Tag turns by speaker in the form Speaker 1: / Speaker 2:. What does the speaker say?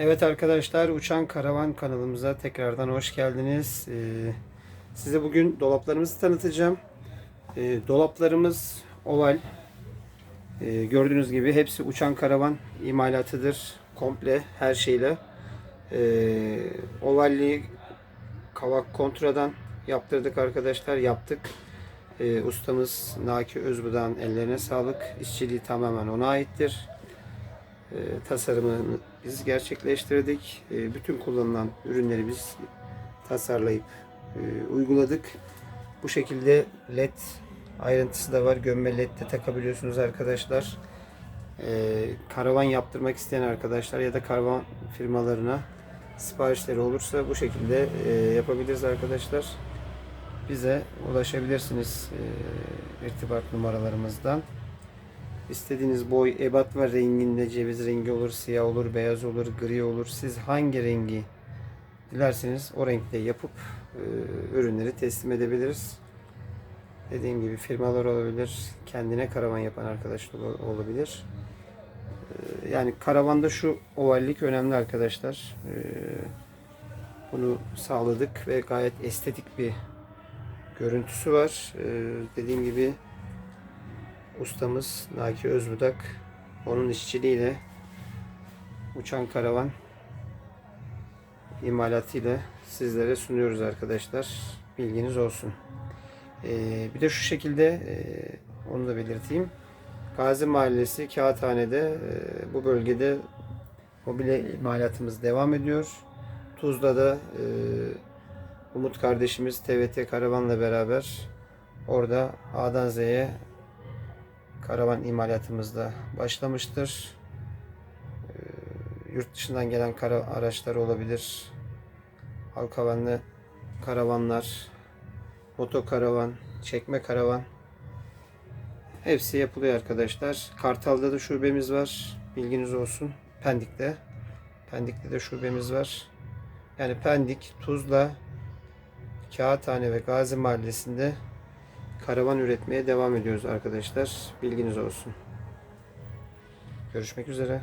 Speaker 1: Evet arkadaşlar Uçan Karavan kanalımıza tekrardan hoş geldiniz. Ee, size bugün dolaplarımızı tanıtacağım. Ee, dolaplarımız oval. Ee, gördüğünüz gibi hepsi Uçan Karavan imalatıdır. Komple her şeyle. Ee, ovalli kavak kontradan yaptırdık arkadaşlar. Yaptık. Ee, ustamız Naki Özbu'dan ellerine sağlık. İşçiliği tamamen ona aittir. E, tasarımını biz gerçekleştirdik. E, bütün kullanılan ürünleri biz tasarlayıp e, uyguladık. Bu şekilde led ayrıntısı da var. Gömme led de takabiliyorsunuz arkadaşlar. E, karavan yaptırmak isteyen arkadaşlar ya da karavan firmalarına siparişleri olursa bu şekilde e, yapabiliriz arkadaşlar. Bize ulaşabilirsiniz e, irtibat numaralarımızdan. İstediğiniz boy, ebat ve renginde ceviz rengi olur, siyah olur, beyaz olur, gri olur. Siz hangi rengi dilerseniz o renkte yapıp e, ürünleri teslim edebiliriz. Dediğim gibi firmalar olabilir, kendine karavan yapan arkadaş ol- olabilir. E, yani karavanda şu ovallik önemli arkadaşlar. E, bunu sağladık ve gayet estetik bir görüntüsü var. E, dediğim gibi ustamız Naki Özbudak onun işçiliğiyle uçan karavan imalatıyla sizlere sunuyoruz arkadaşlar. Bilginiz olsun. Ee, bir de şu şekilde e, onu da belirteyim. Gazi Mahallesi Kağıthane'de e, bu bölgede mobilya imalatımız devam ediyor. Tuzla'da e, Umut kardeşimiz TVT Karavan'la beraber orada A'dan Z'ye karavan imalatımız da başlamıştır. Ee, Yurt dışından gelen kara araçlar olabilir. Halkavanlı karavanlar, motokaravan, çekme karavan. Hepsi yapılıyor arkadaşlar. Kartal'da da şubemiz var. Bilginiz olsun. Pendik'te. Pendik'te de şubemiz var. Yani Pendik, Tuzla, Kağıthane ve Gazi Mahallesi'nde karavan üretmeye devam ediyoruz arkadaşlar. Bilginiz olsun. Görüşmek üzere.